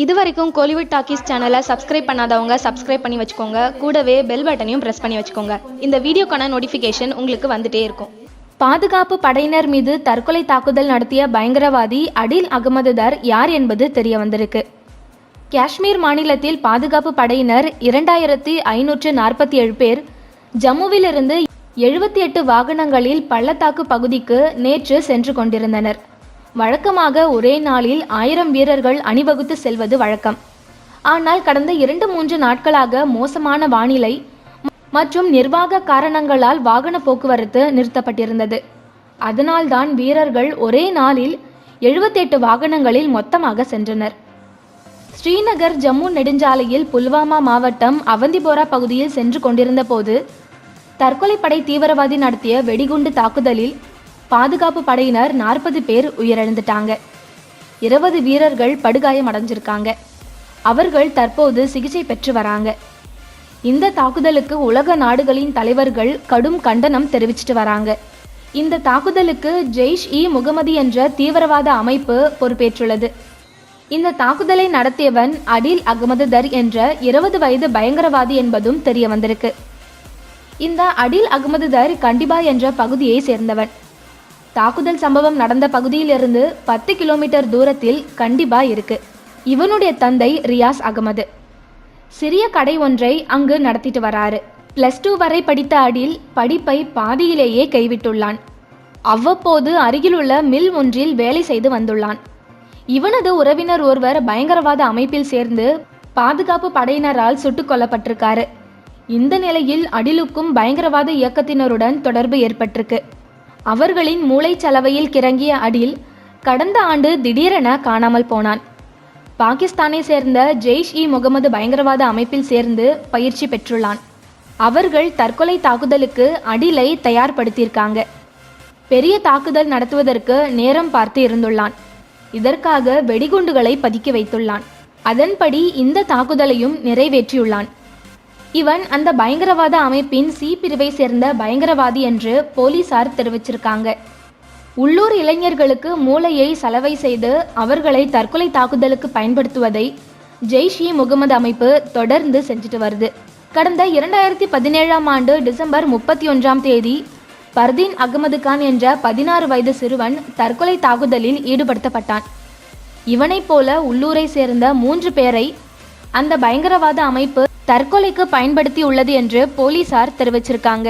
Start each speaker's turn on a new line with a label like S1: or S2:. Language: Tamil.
S1: இது வரைக்கும் கோலிவுட் டாக்கீஸ் சேனலை சப்ஸ்கிரைப் பண்ணாதவங்க சப்ஸ்கிரைப் பண்ணி வச்சுக்கோங்க. கூடவே பெல் பட்டனையும் ப்ரெஸ் பண்ணி வச்சுக்கோங்க. இந்த வீடியோக்கான நோட்டிஃபிகேஷன் உங்களுக்கு வந்துட்டே இருக்கும். பாதுகாப்பு படையினர் மீது தற்கொலை தாக்குதல் நடத்திய பயங்கரவாதி அடில் அகமது தர் யார் என்பது தெரிய வந்திருக்கு காஷ்மீர் மாநிலத்தில் பாதுகாப்பு படையினர் இரண்டாயிரத்தி ஐநூற்று நாற்பத்தி ஏழு பேர் ஜம்முவிலிருந்து எழுபத்தி எட்டு வாகனங்களில் பள்ளத்தாக்கு பகுதிக்கு நேற்று சென்று கொண்டிருந்தனர். வழக்கமாக ஒரே நாளில் ஆயிரம் வீரர்கள் அணிவகுத்து செல்வது வழக்கம். ஆனால் கடந்த இரண்டு மூன்று நாட்களாக மோசமான வானிலை மற்றும் நிர்வாக காரணங்களால் வாகன போக்குவரத்து நிறுத்தப்பட்டிருந்தது. அதனால்தான் வீரர்கள் ஒரே நாளில் எழுபத்தெட்டு வாகனங்களில் மொத்தமாக சென்றனர். ஸ்ரீநகர் ஜம்மு நெடுஞ்சாலையில் புல்வாமா மாவட்டம் அவந்திபோரா பகுதியில் சென்று கொண்டிருந்த போது தற்கொலைப்படை தீவிரவாதி நடத்திய வெடிகுண்டு தாக்குதலில் பாதுகாப்பு படையினர் நாற்பது பேர் உயிரிழந்துட்டாங்க. இருபது வீரர்கள் படுகாயம் அடைஞ்சிருக்காங்க அவர்கள் தற்போது சிகிச்சை பெற்று வராங்க. இந்த தாக்குதலுக்கு உலக நாடுகளின் தலைவர்கள் கடும் கண்டனம் தெரிவிச்சிட்டு வராங்க. இந்த தாக்குதலுக்கு ஜெய்ஷ் இ முகமது என்ற தீவிரவாத அமைப்பு பொறுப்பேற்றுள்ளது. இந்த தாக்குதலை நடத்தியவன் அடில் அகமது தர் என்ற இருபது வயது பயங்கரவாதி என்பதும் தெரிய வந்திருக்கு இந்த அடில் அகமது தர் கண்டிபா என்ற பகுதியை சேர்ந்தவன். தாக்குதல் சம்பவம் நடந்த பகுதியிலிருந்து பத்து கிலோமீட்டர் தூரத்தில் கண்டிபா இருக்கு. இவனுடைய தந்தை ரியாஸ் அகமது. சிறிய கடை ஒன்றை அங்கு நடத்திட்டு வராரு. பிளஸ் டூ வரை படித்த அடில் படிப்பை பாதியிலேயே கைவிட்டுள்ளான். அவ்வப்போது அருகிலுள்ள மில் ஒன்றில் வேலை செய்து வந்துள்ளான். இவனது உறவினர் ஒருவர் பயங்கரவாத அமைப்பில் சேர்ந்து பாதுகாப்பு படையினரால் சுட்டுக் கொல்லப்பட்டிருக்காரு. இந்த நிலையில் அடிலுக்கும் பயங்கரவாத இயக்கத்தினருடன் தொடர்பு ஏற்பட்டிருக்கு. அவர்களின் மூளைச்சலவையில் கிறங்கிய அடில் கடந்த ஆண்டு திடீரென காணாமல் போனான். பாகிஸ்தானை சேர்ந்த ஜெய்ஷ் இ முகமது பயங்கரவாத அமைப்பில் சேர்ந்து பயிற்சி பெற்றுள்ளான். அவர்கள் தற்கொலை தாக்குதலுக்கு அடிலை தயார்படுத்தியிருக்காங்க. பெரிய தாக்குதல் நடத்துவதற்கு நேரம் பார்த்து இருந்துள்ளான். இதற்காக வெடிகுண்டுகளை பதுக்கி வைத்துள்ளான். அதன்படி இந்த தாக்குதலையும் நிறைவேற்றியுள்ளான். இவன் அந்த பயங்கரவாத அமைப்பின் சி பிரிவை சேர்ந்த பயங்கரவாதி என்று போலீசார் தெரிவிச்சிருக்காங்க. உள்ளூர் இளைஞர்களுக்கு மூளையை சலவை செய்து அவர்களை தற்கொலை தாக்குதலுக்கு பயன்படுத்துவதை ஜெய்ஷ் இ முகமது அமைப்பு தொடர்ந்து செஞ்சுட்டு வருது. கடந்த இரண்டாயிரத்தி பதினேழாம் ஆண்டு டிசம்பர் முப்பத்தி ஒன்றாம் தேதி பர்தீன் அகமது கான் என்ற பதினாறு வயது சிறுவன் தற்கொலை தாக்குதலில் ஈடுபடுத்தப்பட்டான். இவனைப் போல உள்ளூரை சேர்ந்த மூன்று பேரை அந்த பயங்கரவாத அமைப்பு தற்கொலைக்கு பயன்படுத்தி உள்ளது என்று போலீசார் தெரிவிச்சிருக்காங்க.